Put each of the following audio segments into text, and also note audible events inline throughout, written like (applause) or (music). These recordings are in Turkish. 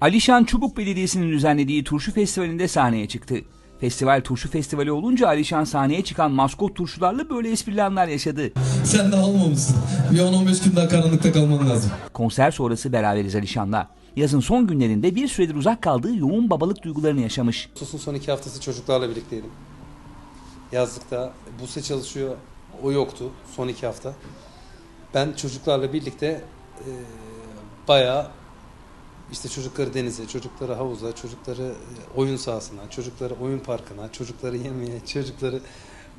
Alişan Çubuk Belediyesi'nin düzenlediği Turşu Festivali'nde sahneye çıktı. Festival Turşu Festivali olunca Alişan sahneye çıkan maskot turşularla böyle esprili anlar yaşadı. Sen de almamışsın. Bir 10-15 gün daha karanlıkta kalman lazım. Konser sonrası beraberiz Alişan'la. Yazın son günlerinde bir süredir uzak kaldığı yoğun babalık duygularını yaşamış. Ağustos'un son iki haftası çocuklarla birlikteydim. Yazlıkta Buse çalışıyor, o yoktu son iki hafta. Ben çocuklarla birlikte e, bayağı işte çocukları denize, çocukları havuza, çocukları e, oyun sahasına, çocukları oyun parkına, çocukları yemeğe, çocukları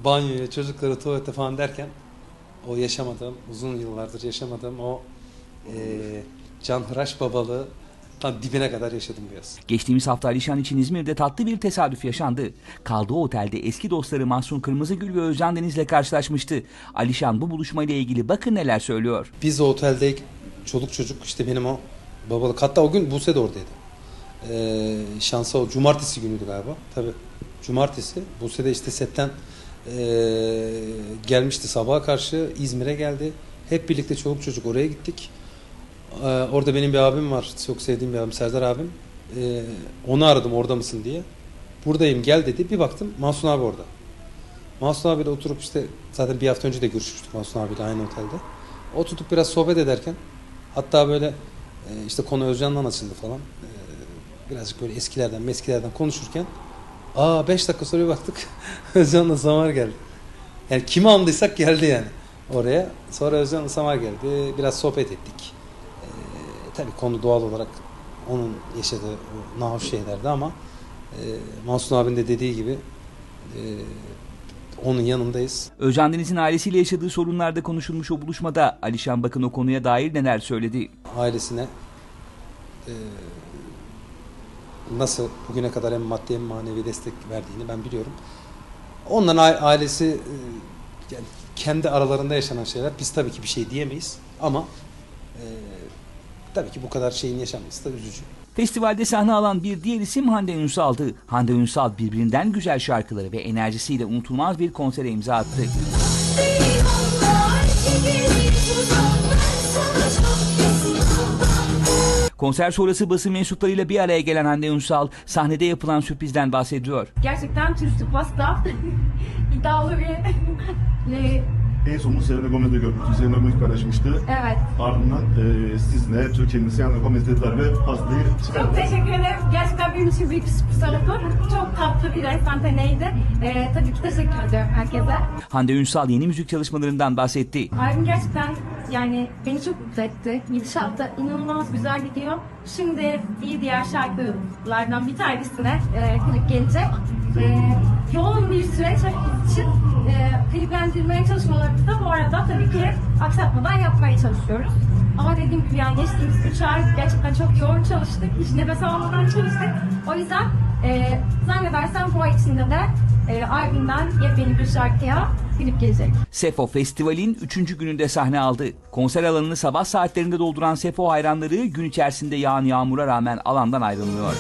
banyoya, çocukları tuvalete falan derken o yaşamadığım, uzun yıllardır yaşamadığım o e, canhıraş babalığı tam dibine kadar yaşadım bu yaz. Geçtiğimiz hafta Alişan için İzmir'de tatlı bir tesadüf yaşandı. Kaldığı otelde eski dostları Mahsun Kırmızıgül ve Özcan Deniz'le karşılaşmıştı. Alişan bu buluşmayla ilgili bakın neler söylüyor. Biz o otelde çoluk çocuk işte benim o babalık hatta o gün Buse de oradaydı. Ee, şansa o cumartesi günüydü galiba. Tabii cumartesi. Buse de işte setten ee, gelmişti sabaha karşı İzmir'e geldi. Hep birlikte çoluk çocuk oraya gittik. Ee, orada benim bir abim var. Çok sevdiğim bir abim Serdar abim. Ee, onu aradım orada mısın diye. Buradayım gel dedi. Bir baktım Mahsun abi orada. Mahsun abiyle oturup işte zaten bir hafta önce de görüşmüştük Mahsun abiyle aynı otelde. Oturduk biraz sohbet ederken hatta böyle e, işte konu Özcan'dan açıldı falan. E, birazcık böyle eskilerden meskilerden konuşurken aa 5 dakika sonra bir baktık (laughs) Özcan'la Samar geldi. Yani kimi andıysak geldi yani oraya. Sonra Özcan'la Samar geldi. Biraz sohbet ettik. E, tabii konu doğal olarak onun yaşadığı o nahoş şeylerdi ama e, Mahsun abinin de dediği gibi e, onun yanındayız. Özcan Deniz'in ailesiyle yaşadığı sorunlarda konuşulmuş o buluşmada Alişan bakın o konuya dair neler söyledi. ailesine nasıl bugüne kadar hem maddi hem manevi destek verdiğini ben biliyorum. Onların ailesi e, yani kendi aralarında yaşanan şeyler biz tabii ki bir şey diyemeyiz ama e, tabii ki bu kadar şeyin yaşanması da üzücü. Festivalde sahne alan bir diğer isim Hande Ünsal'dı. Hande Ünsal birbirinden güzel şarkıları ve enerjisiyle unutulmaz bir konsere imza attı. Konser sonrası basın mensuplarıyla bir araya gelen Hande Ünsal sahnede yapılan sürprizden bahsediyor. Gerçekten turistik pasta (laughs) iddialı bir (laughs) En son Selena Gomez'de gördük. Selena Gomez paylaşmıştı. evet. Ardından e, sizinle Türkiye'nin Selena Gomez dediler ve pastayı Çok çıkardılar. teşekkür ederim. Büyük bir sürpriz oldu. Çok tatlı bir espantaneydi. E, tabii ki teşekkür ediyorum herkese. Hande Ünsal yeni müzik çalışmalarından bahsetti. Albüm gerçekten yani beni çok mutlu etti. Gidişat da inanılmaz güzel gidiyor. Şimdi bir diğer şarkılardan bir tanesine e, klip gelecek. E, yoğun bir süreç için e, kliplendirmeye çalışmalarımızı da bu arada tabii ki aksatmadan yapmaya çalışıyoruz. Ama dediğim gibi yani geçtiğimiz 3 ay gerçekten çok yoğun çalıştık. Hiç nefes almadan çalıştık. O yüzden e, zannedersem bu ay içinde de e, albümden yepyeni bir şarkıya klip gelecek. Sefo Festival'in 3. gününde sahne aldı. Konser alanını sabah saatlerinde dolduran Sefo hayranları gün içerisinde yağan yağmura rağmen alandan ayrılmıyor.